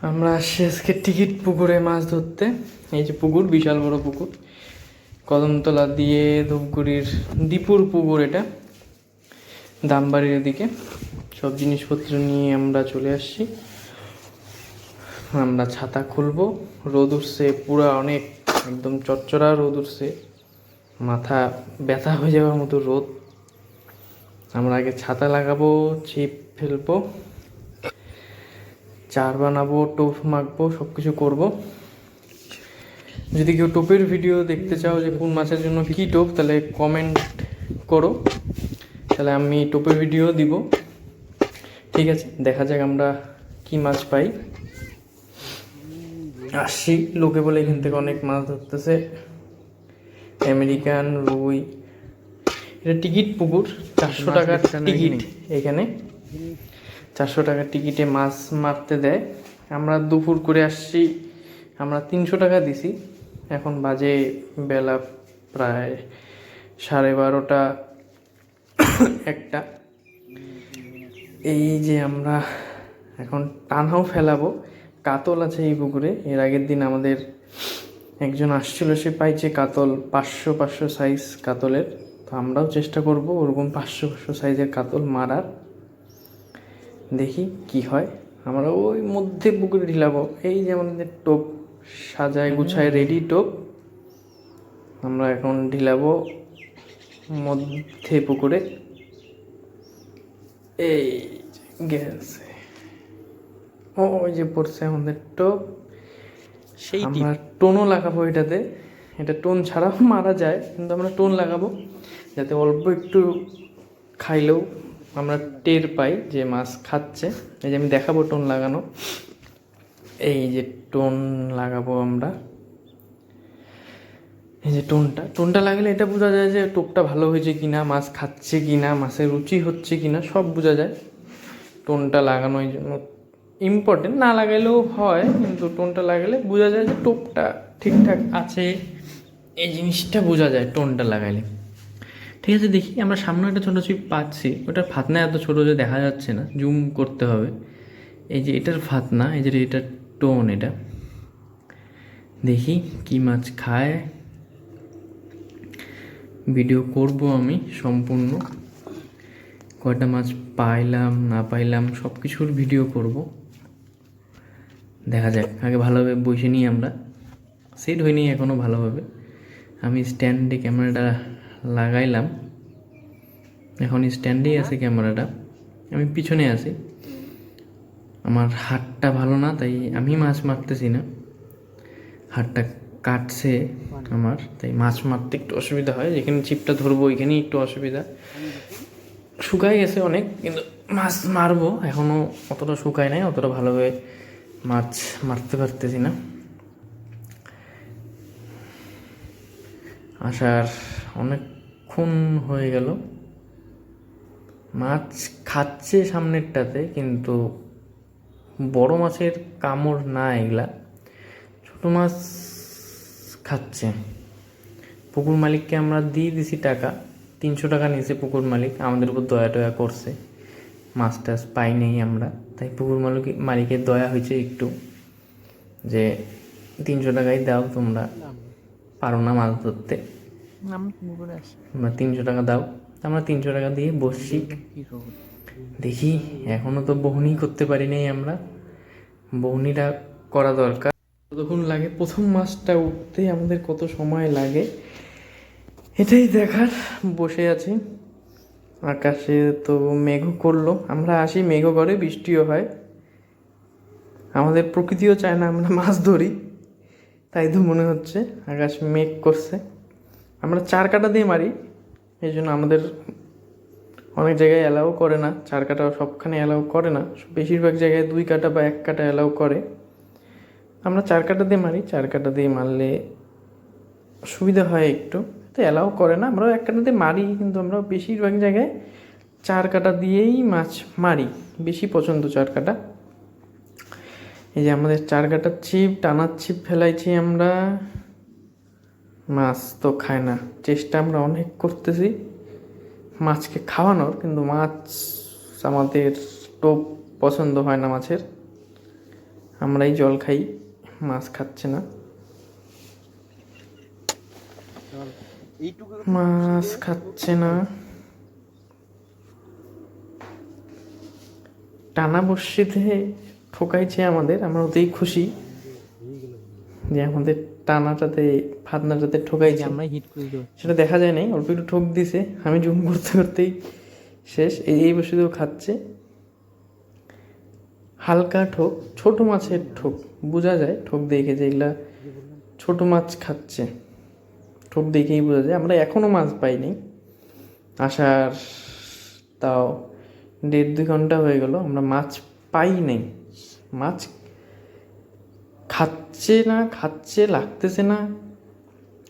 আমরা আজকে টিকিট পুকুরে মাছ ধরতে। এই যে পুকুর, বিশাল বড় পুকুর। কদমতলা দিয়ে ধূপগুড়ির দীপুর পুকুর এটা, দামবাড়ির এদিকে। সব জিনিসপত্র নিয়ে আমরা চলে আসছি। আমরা ছাতা খুলবো। রোদ উঠছে পুরা অনেক, একদম চচ্চড়া রোদ উঠছে। মাথা ব্যথা হয়ে যাওয়ার মতো রোদ। আমরা আগে ছাতা লাগাবো, ছিপ ফেলব। চার বানাবো টোপ মাখবো সব কিছু করব। যদি কেউ টোপের ভিডিও দেখতে চাও যে কোন মাছের জন্য কী টোপ তাহলে কমেন্ট করো। তাহলে আমি টোপের ভিডিও দিব। ঠিক আছে দেখা যাক আমরা কি মাছ পাই। আসছি লোকে বলে এখান থেকে অনেক মাছ ধরতেছে। আমেরিকান রুই। এটা টিকিট পুকুর চারশো টাকার টিকিট এখানে। চারশো টাকার টিকিটে মাছ মারতে দেয়। আমরা দুপুর করে আসছি, আমরা তিনশো টাকা দিছি। এখন বাজে বেলা প্রায় সাড়ে বারোটা, একটা। এই যে আমরা এখন টানাও ফেলাবো। কাতল আছে এই পুকুরে। এর আগের দিন আমাদের একজন আসছিল, সে পাইছে কাতল, পাঁচশো পাঁচশো সাইজ কাতলের। তো আমরাও চেষ্টা করব ওরকম পাঁচশো পাঁচশো সাইজের কাতল মারার। দেখি কি হয়। আমরা ওই মধ্যে পুকুরে ঢিলাবো। এই যে আমাদের টোপ সাজায় গুছায় রেডি টোপ আমরা এখন ঢিলাবো মধ্যে পুকুরে। এই গেছে। ও ওই যে পড়ছে আমাদের টোপ। সেই আমরা টোনও লাগাবো এটাতে। এটা টোন ছাড়াও মারা যায় কিন্তু আমরা টোন লাগাবো। যাতে অল্প একটু খাইলেও আমরা টের পাই যে মাছ খাচ্ছে। এই যে আমি দেখাবো টোন লাগানো। এই যে টোন লাগাবো আমরা। এই যে টোনটা। টোনটা লাগলে এটা বোঝা যায় যে টোপটা ভালো হয়েছে কি না মাছ খাচ্ছে কি না মাছের রুচি হচ্ছে কি না সব বোঝা যায়। টোনটা লাগানো এই জন্য ইম্পর্টেন্ট না লাগাইলেও হয়, কিন্তু টোনটা লাগালে বোঝা যায় যে টোপটা ঠিকঠাক আছে। এই জিনিসটা বোঝা যায় টোনটা লাগাইলে ঠিক আছে, দেখি আমরা সামনে একটা ছোটো চিপ পাচ্ছি। ওটার ফাতনা এত ছোটো যে দেখা যাচ্ছে না। জুম করতে হবে। এই যে এটার ফাতনা, এই যে এটার টোন এটা। দেখি কি মাছ খায়। ভিডিও করব আমি সম্পূর্ণ। কয়টা মাছ পাইলাম, না পাইলাম সব কিছুর ভিডিও করব। দেখা যাক, আগে ভালোভাবে বসে নিই আমরা। সেট হয়নি এখনও ভালোভাবে। আমি স্ট্যান্ডে ক্যামেরাটা লাগাইলাম। এখন স্ট্যান্ডেই আছে ক্যামেরাটা। আমি পিছনে আছি। আমার হাতটা ভালো না, তাই আমি মাছ মারতেছি না। হাতটা কাটছে আমার, তাই মাছ মারতে একটু অসুবিধা হয়। যেখানে চিপটা ধরবো, ওইখানেই একটু অসুবিধা। শুকায় গেছে অনেক, কিন্তু মাছ মারবো। এখনও অতটা শুকায় নাই, অতটা ভালোভাবে মাছ মারতে পারতেছি না। আসার অনেকক্ষণ হয়ে গেল। মাছ খাচ্ছে সামনেরটাতে কিন্তু বড় মাছের কামড় না এগুলা ছোট মাছ খাচ্ছে। পুকুর মালিককে আমরা দিয়ে দিছি টাকা তিনশো টাকা নিয়েছে পুকুর মালিক আমাদের উপর দয়া টয়া করছে। মাছ টাছ পাই নেই আমরা তাই পুকুর মালিক মালিকের দয়া হয়েছে একটু যে তিনশো টাকাই দাও তোমরা। পারো না মাছ ধরতে। আমরা তিনশো টাকা দাও। আমরা তিনশো টাকা দিয়ে বসছি। দেখি এখনও তো বহনি করতে পারি নাই আমরা। বহনিটা করা দরকার। কতক্ষণ লাগে প্রথম মাছটা উঠতে আমাদের কত সময় লাগে এটাই দেখার। বসে আছি। আকাশে তো মেঘ করল। আমরা আসি মেঘ করে বৃষ্টিও হয়। আমাদের প্রকৃতিও চায় না আমরা মাছ ধরি। তাই তো মনে হচ্ছে আকাশ মেঘ করছে। আমরা চার কাটা দিয়ে মারি, এই জন্য আমাদের অনেক জায়গায় অ্যালাউ করে না, চার কাটা সবখানে অ্যালাউ করে না। বেশিরভাগ জায়গায় দুই কাটা বা এক কাটা অ্যালাউ করে। আমরা চার কাটা দিয়ে মারি, চার কাটা দিয়ে মারলে সুবিধা হয় একটু। তো অ্যালাউ করে না, আমরাও এক কাটা দিয়ে মারি, কিন্তু আমরা বেশিরভাগ জায়গায় চার কাটা দিয়েই মাছ মারি, বেশি পছন্দ চার কাটা। এই যে আমাদের চার কাটার ছিপ টানার ছিপ ফেলাইছি আমরা। মাছ তো খায় না। চেষ্টা আমরা অনেক করতেছি। মাছকে খাওয়ানোর, কিন্তু মাছ আমাদের টোপ পছন্দ হয় না মাছের। আমরাই জল খাই, মাছ খাচ্ছে না। মাছ খাচ্ছে না। টানা বর্ষিতে ঠকাইছে আমাদের, আমরা ওতেই খুশি যে আমাদের টানাটাতে ফাতনাটাতে ঠকাইছে আমরা হিট করে দেবো। সেটা দেখা যায় নাই অল্প একটু ঠোক দিছে আমি জুম করতে করতেই শেষ। এই এই বসেতেও খাচ্ছে। হালকা ঠোক ছোট মাছের ঠোক বোঝা যায় ঠোক দেখে যে এগুলা ছোট মাছ খাচ্ছে। ঠোক দেখেই বোঝা যায় আমরা এখনও মাছ পাইনি আসার তাও দেড় দুই ঘণ্টা হয়ে গেল আমরা মাছ পাই নাই। মাছ খাচ্ছে না খাচ্ছে লাগতেছে না।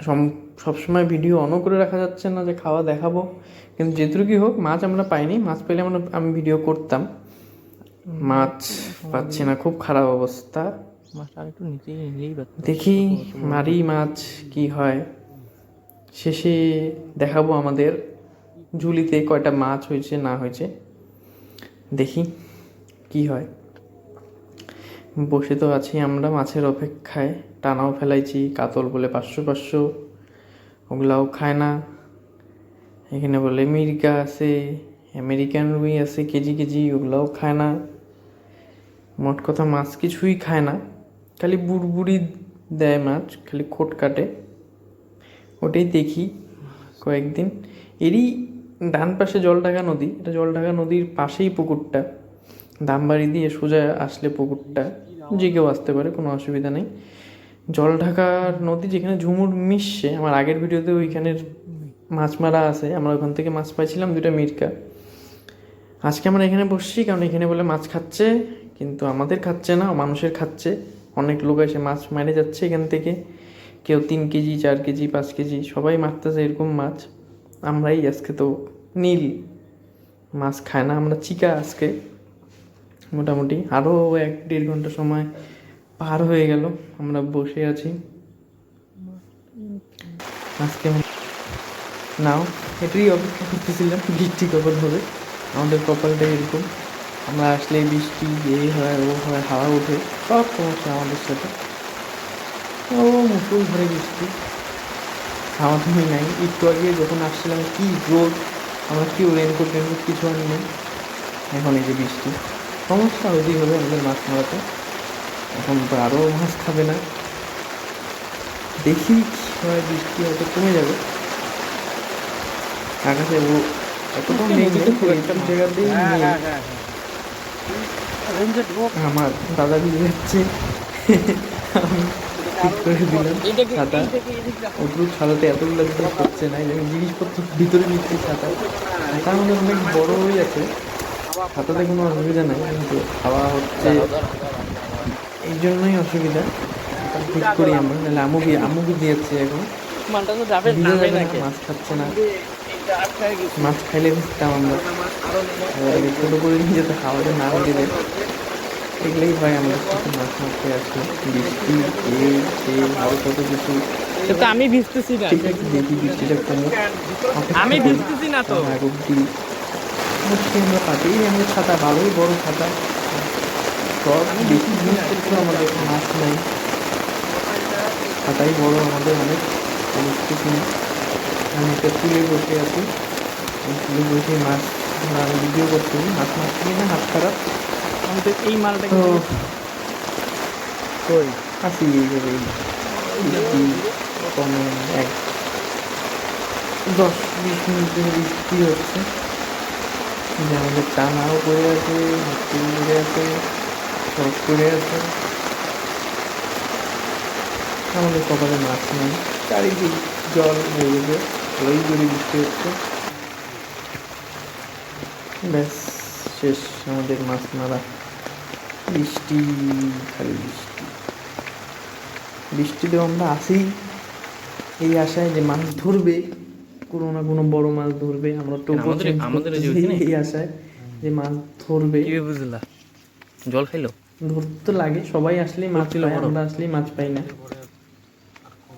সম- সবসময় ভিডিও অনও করে রাখা যাচ্ছে না যে খাওয়া দেখাবো। কিন্তু যেটুকুই হোক মাছ আমরা পাইনি। মাছ পেলে আমরা আমি ভিডিও করতাম। মাছ পাচ্ছি না খুব খারাপ অবস্থা। দেখি মারি মাছ কি হয়। শেষে দেখাবো আমাদের। ঝুলিতে কয়টা মাছ হয়েছে না হয়েছে। দেখি কি হয়। বসে তো আছি আমরা মাছের অপেক্ষায়। টানাও ফেলাইছি, কাতল বলে পাঁচশো পাঁচশো। ওগুলাও খায় না। এখানে বলে মির্গা আছে, আমেরিকান রুই আছে, কেজি কেজি, ওগুলাও খায় না। মোট কথা, মাছ কিছুই খায় না। খালি বুড়বুড়ি দেয় মাছ, খালি খোট কাটে। ওটাই দেখি কয়েকদিন। এরই ডান পাশে জলঢাকা নদী, এটা জলঢাকা নদীর পাশেই পুকুরটা। দামবাড়ি দিয়ে সোজা আসলে পুকুরটা, যে কেউ আসতে পারে, কোনো অসুবিধা নেই। জল জলঢাকার নদী যেখানে ঝুমুর মিশছে, আমার আগের ভিডিওতে ওইখানের মাছ মারা আছে, আমরা ওখান থেকে মাছ পাইছিলাম দুটা মিরকা। আজকে আমরা এখানে বসছি, কারণ এখানে বলে মাছ খাচ্ছে, কিন্তু আমাদের খাচ্ছে না, মানুষের খাচ্ছে। অনেক লোক এসে মাছ মেরে যাচ্ছে এখান থেকে। কেউ তিন কেজি, চার কেজি, পাঁচ কেজি, সবাই মারতেছে এরকম মাছ। আমরাই আজকে তো নীল। মাছ খায় না, আমরা চিকা আজকে। মোটামুটি। আরও এক দেড় ঘণ্টা সময় পার হয়ে গেল, আমরা বসে আছি। আজকে নাও, এটাই অপেক্ষা করতেছিলাম, বৃষ্টি কখন হবে? আমাদের কপালটা এরকম। আমরা আসলে বৃষ্টি এই হয়, ও হয়, হাওয়া ওঠে, সব সমস্যা আমাদের সাথে। ও, মুসুল ধরে বৃষ্টি। হাওয়া তুমি নাই। একটু আগে যখন আসছিলাম, কী রোদ, আমরা কি রেনকোট টেনকোট কিছু আনি নাই। এখন এই যে বৃষ্টি। সমস্যা হতেই হবে আমাদের মাছ মারাতে। এখন তো আরও মাছ খাবে না। দেখি হয় বৃষ্টি হয়তো কমে যাবে। আকাশে ও এতটাও নেই খুব একটা জায়গাতেই আমার দাদা ভিজে যাচ্ছে? ঠিক করে দিলাম। ছাতা। ওগুলো ছাতাতে এতগুলো জিনিস হচ্ছে না যেমন জিনিসপত্র ভিতরে নিচ্ছে ছাতা। ছাতা আমাদের অনেক বড় হয়ে আছে ছাতাতে কোনো অসুবিধা নাই কিন্তু খাওয়া হচ্ছে এই জন্যই অসুবিধা। ঠিক করি আমরা নাহলে আমুকি আমুকি দিয়েছি এখন? মাছ খাচ্ছে না। মাছ খাইলে বুঝতাম আমরা। ছোটো করে নিয়ে যেতে হাওয়াতে না দেয় এগুলোই হয় আমাদের সাথে মাছ মারতে আসলে বৃষ্টি এই সেই আরও কত কিছু। আমি ভিজতেছি না। ঠিক আছে দেখি বৃষ্টিটা কমুক আমি ভিজতেছি না তো। মুশকিল আমরা পাতেই আমাদের ছাতা ভালোই বড় ছাতা সব বেশি জিনিসপত্র আমাদের মাছ নাই ছাতাই বড় আমাদের অনেক অনেক কিছু। আমি একটা তুলে বসে আছি তুলে বসে মাছ আমি ভিডিও করতেছি মাছ মারছি না হাত খারাপ আমাদের এই মালটা তো কই আসি এইভাবে কমে এক দশ বিশ মিনিট বৃষ্টি হচ্ছে যে আমাদের টানাও পড়ে আছে পড়ে আছে সব পড়ে আছে আমাদের কপালে মাছ নেই চারিদিক জল হয়ে গেছে ভালোই জোরে বৃষ্টি হচ্ছে ব্যাস শেষ আমাদের মাছ মারা বৃষ্টি খালি বৃষ্টি বৃষ্টিতেও আমরা আসি এই আশায় যে মাছ ধরবে কোনো না কোনো বড় মাছ ধরবে আমরা টোপ আমাদের- এই আশায় যে মাছ ধরবে। কীভাবে বুঝলা? জল খাইলো? ধরতে তো লাগে সবাই আসলেই মাছ বড়। আমরা আসলেই মাছ পাই না।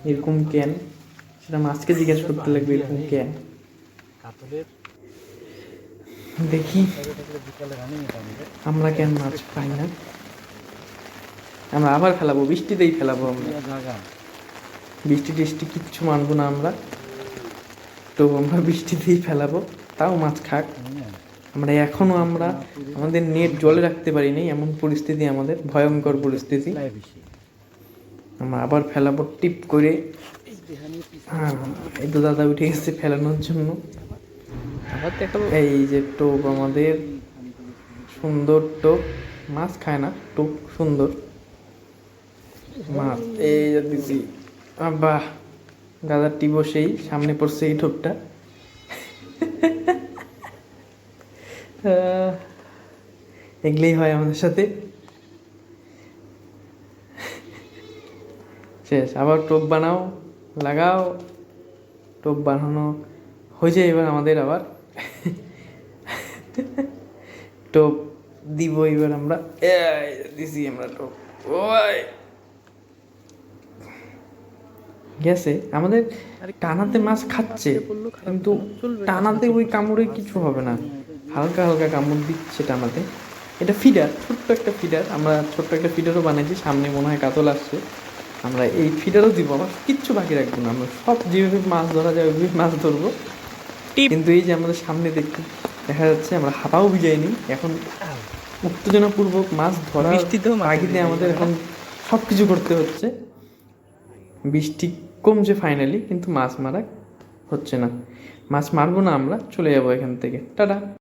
এরকম কেন সেটা মাছকে জিজ্ঞেস করতে লাগবে এরকম কেন দেখি। আমরা কেন মাছ পাই না। আমরা আবার ফেলাবো বৃষ্টিতেই ফেলাবো আমরা। বৃষ্টি টিষ্টি কিচ্ছু মানবো না আমরা। তো আমরা বৃষ্টি বৃষ্টিতেই ফেলাবো। তাও মাছ খাক। আমরা এখনও আমরা আমাদের নেট জলে রাখতে পারিনি এমন পরিস্থিতি আমাদের ভয়ঙ্কর পরিস্থিতি। আমরা আবার ফেলাবো টিপ করে। হ্যাঁ এই তো দাদা উঠে গেছে ফেলানোর জন্য। এই যে টোপ আমাদের সুন্দর টোপ। মাছ খায় না টোপ সুন্দর। মাছ এই দিদি বাহ গাদার টি বসেই সামনে পড়ছে এই আহ, এগুলোই হয় আমাদের সাথে। শেষ আবার টোপ বানাও লাগাও টোপ বানানো হয়েছে এবার আমাদের আবার। টোপ দিব এবার আমরা। দিছি আমরা টোপ। ওই গেছে আমাদের টানাতে মাছ খাচ্ছে কিন্তু টানাতে ওই কামড়ে কিছু হবে না। হালকা হালকা কামড় দিচ্ছে টানাতে। এটা ফিডার ছোট্ট একটা ফিডার আমরা ছোট্ট একটা ফিডারও বানাইছি সামনে মনে হয় কাতল আসছে। আমরা এই ফিডারও দিব আমরা কিচ্ছু বাকি রাখব না আমরা সব যেভাবে মাছ ধরা যায় ওইভাবে মাছ ধরবো। কিন্তু এই যে আমাদের সামনে দেখতে দেখা যাচ্ছে আমরা হাঁপাও ভিজাইনি এখন উত্তেজনাপূর্বক মাছ ধরা আগিতে আমাদের এখন সব কিছু করতে হচ্ছে। বৃষ্টি কমছে ফাইনালি কিন্তু মাছ মারা হচ্ছে না। মাছ মারবো না আমরা, চলে যাব এখান থেকে। টাটা!